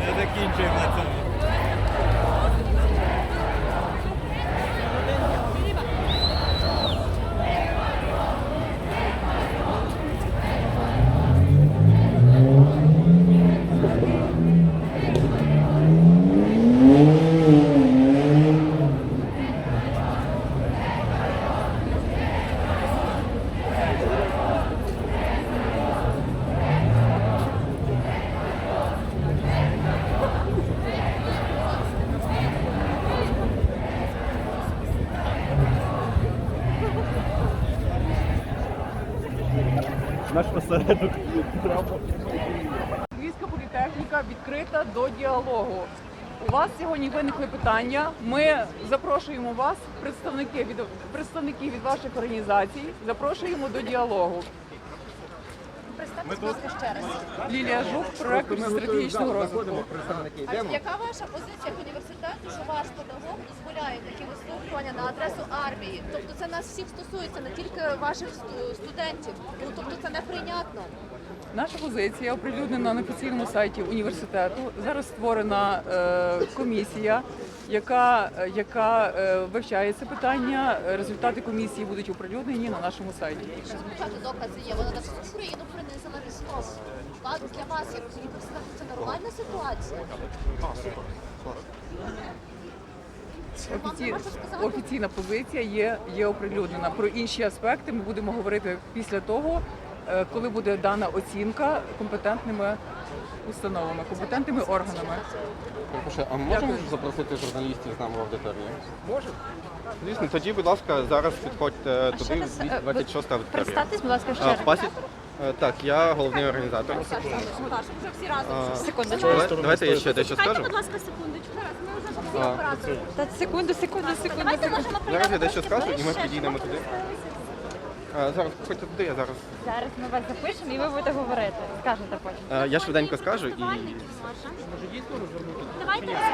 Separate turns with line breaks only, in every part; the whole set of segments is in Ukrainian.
Не закінчуємо на цьому. Наш.
Львівська політехніка відкрита до діалогу. У вас сьогодні виникли питання. Ми запрошуємо вас, представники від представників від ваших організацій, запрошуємо до діалогу.
Представтесь, будь ласка, ще раз.
Лілія Жук, проректор стратегічного розвитку.
А яка ваша позиція як університету, що ваш педагог дозволяє такі висловлювання на адресу армії? Тобто це нас всіх стосується, не тільки ваших сту- студентів. Ну тобто це неприйнятно.
Наша позиція оприлюднена на офіційному сайті університету. Зараз створена е, комісія, яка, яка е, вивчає це питання. Результати комісії будуть оприлюднені на нашому сайті.
Звучати докази є. Вона на Україну принизила військово. Для вас, як це нормальна ситуація?
Офіці... Офіційна позиція є, є оприлюднена. Про інші аспекти ми будемо говорити після того, е, коли буде дана оцінка компетентними установами, компетентними органами.
Перепрошую, а можемо запросити журналістів з нами в аудиторію?
Звісно, тоді, будь ласка, зараз підходьте туди,
ще раз, е,
226 аудиторія.
Представтесь, будь ласка, ще
А,
раз.
Пасі... е, Так, я головний організатор. А,
Секундочку.
давай- Давайте я ще дещо скажу.
будь ласка, секундочку. Зараз ми вже всі
А.
оператори.
Та секунду, секунду, секунду.
Давайте
Зараз я дещо скажу, і ми підійдемо туди. А, Зараз приходьте туди, я зараз.
Зараз ми вас запишемо і ви будете говорити. Скажете потім.
Я швиденько скажу і
Давайте розвернемося.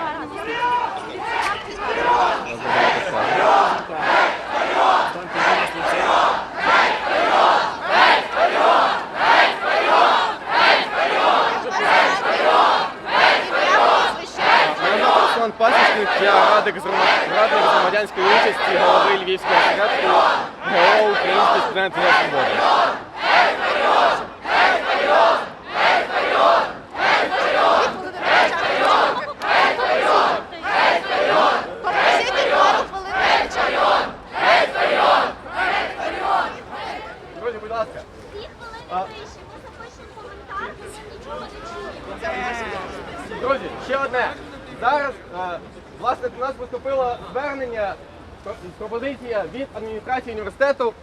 забагато скажу. Мене звати Руслан Я радник з громадянської участі голови Львівського осередку ГО Українські студенти за свободу. Друзі, будь ласка. Друзі, ще одне. Зараз, до нас поступило звернення, пропозиція від адміністрації університету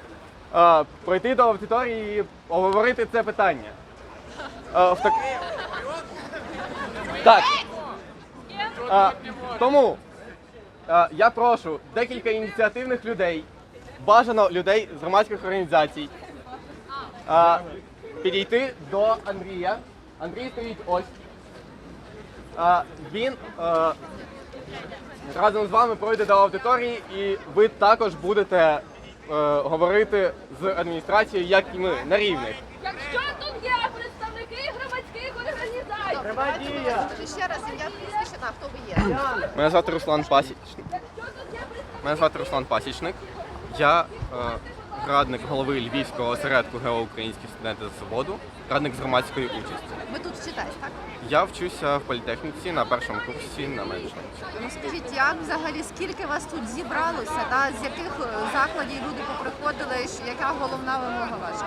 е, пройти до аудиторії і обговорити це питання. Е, в так... Так. Е, тому е, я прошу декілька ініціативних людей, бажано людей з громадських організацій, е, підійти до Андрія. Андрій стоїть ось. А, він е, разом з вами пройде до аудиторії, і ви також будете е, говорити з адміністрацією, як і ми, на рівних.
Якщо тут є представники громадських організацій,
Скажи ще раз ім'я прізвище, на хто ви є.
Мене звати Руслан Пасічник. Мене звати Руслан Пасічник. Я е, радник голови Львівського осередку ГЕО Українські студенти за свободу, радник з громадської участі.
Ви тут вчитесь, так?
Я вчуся в політехніці на першому курсі на менеджменті.
Ну скажіть, як взагалі скільки вас тут зібралося, та з яких е, закладів люди поприходили, яка головна вимога ваша?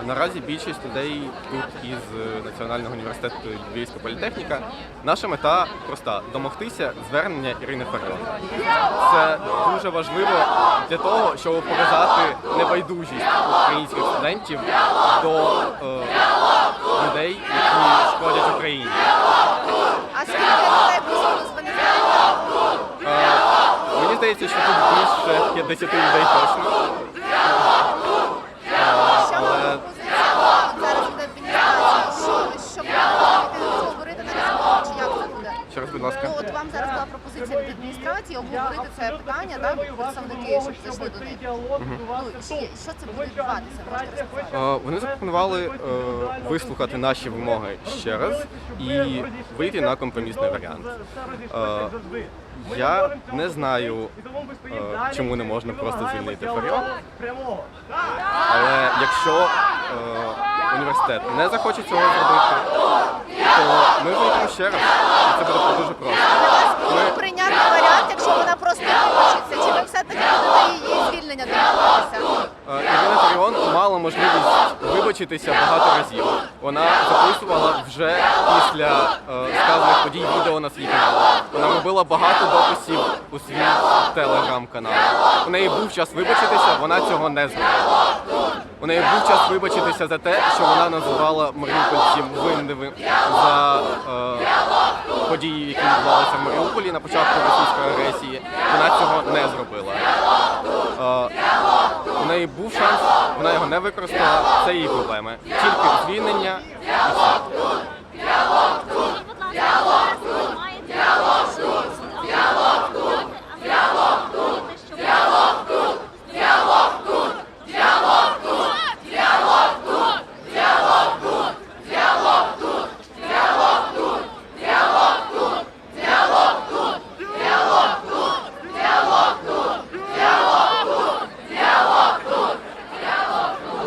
Е, Наразі більшість людей тут із е, Національного університету Львівська політехніка. Наша мета проста домогтися звернення Ірини Фаріон. Це дуже важливо для того, щоб показати небайдужість українських студентів до е, людей, які шкодять Україні.
А скільки людей не знаєте?
Е, Мені здається, що тут більше 50 людей точно.
Що
але-
позиція от зараз буде адміністрація? Що, що ви будете говорити на розмову, чи як це буде?
Ще раз, будь
ласка.
Ну от вам зараз була пропозиція від адміністрації обговорити це питання, да, представники, щоб зайшли до них. Що це буде відбуватися? Можете розказати?
Е, Вони запропонували е, вислухати наші вимоги ще раз і вийти на компромісний варіант. Е, Я не знаю, е, чому не можна просто звільнити Фаріон, але якщо е, університет не захоче цього зробити, то ми вийдемо ще раз, і це буде дуже просто. Ми,
Прийнятний варіант, якщо вона просто вибачиться, чи ви все-таки будете її звільнення добиватися?
Е, Ірина Фаріон мала можливість вибачитися багато разів. Вона записувала вже після е, сказаних подій відео на свій канал. Вона робила багато дописів у свій телеграм-канал. У неї був час вибачитися, вона цього не зробила. У неї був час вибачитися за те, що вона називала маріупольців винними за е, події, які відбувалися в Маріуполі на початку російської агресії. Вона цього не зробила. Е, у неї був шанс, вона його не використала. Це її проблеми. Тільки звільнення і все.
Скажіть, будь ласка, зараз ви маєте діалог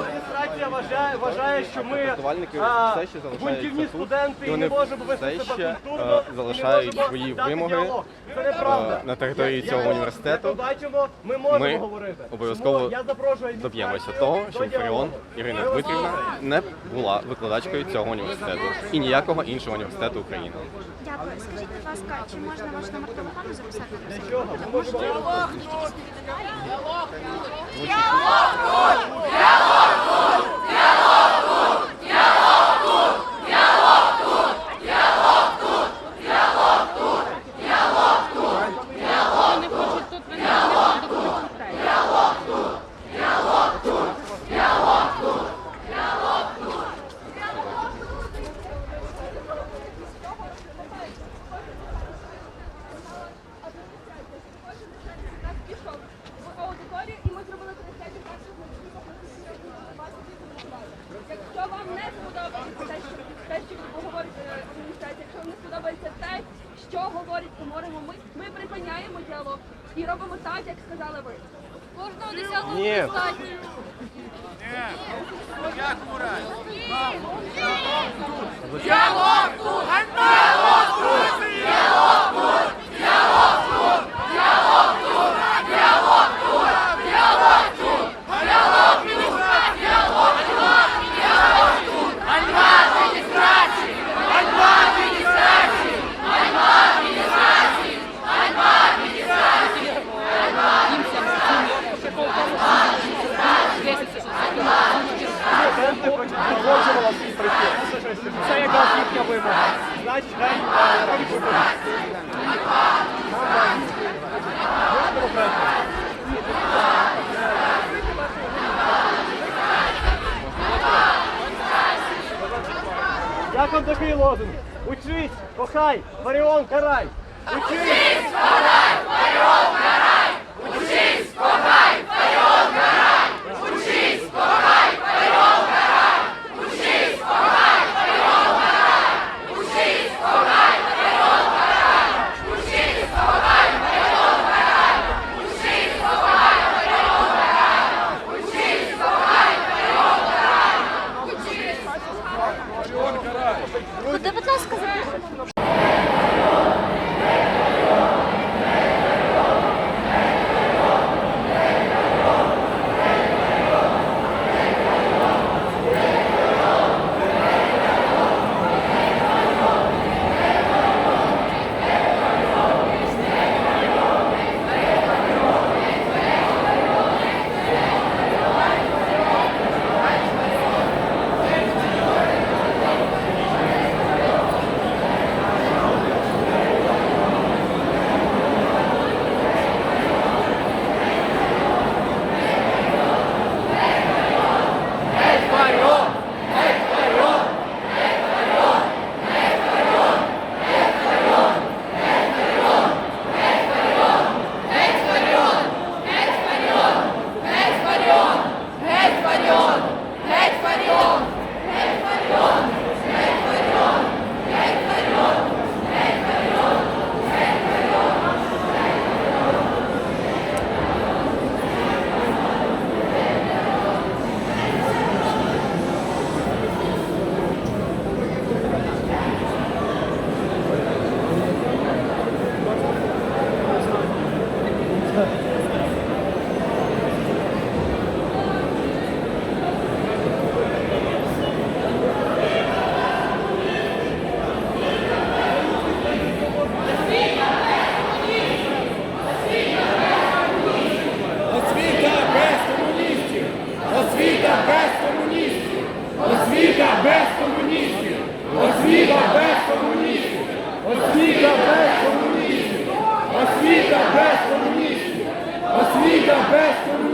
Адміністрація вважає, вважає, що ми
Протестувальники
а,
все ще залишаються
бунтівні
тут,
студенти
і
і
вони
не можемо
все
вести
ще, е, залишають свої вимоги,
діалог.
Е, на території цього університету.
ми можемо
Ми
говорити.
обов'язково Доб'ємося того, щоб. Фаріон Ірина Дмитрівна не була викладачкою цього університету і ніякого іншого університету України.
Дякую. Скажіть, будь ласка, чи можна ваш номер телефону записати
чого? Ми можемо
пішов в аудиторію, і ми зробили трансляцію перших Якщо вам не сподобається те, що те, що ви говорите в адміністрації, якщо вам не сподобається те, що говорить, говоримо ми, ми припиняємо діалог і робимо так, як сказали ви. Кожного десятого
Ні.
достатньо.
студенти лозунг? Учись, кохай, Маріон, карай! Учись! Учись, карай, Фаріон, best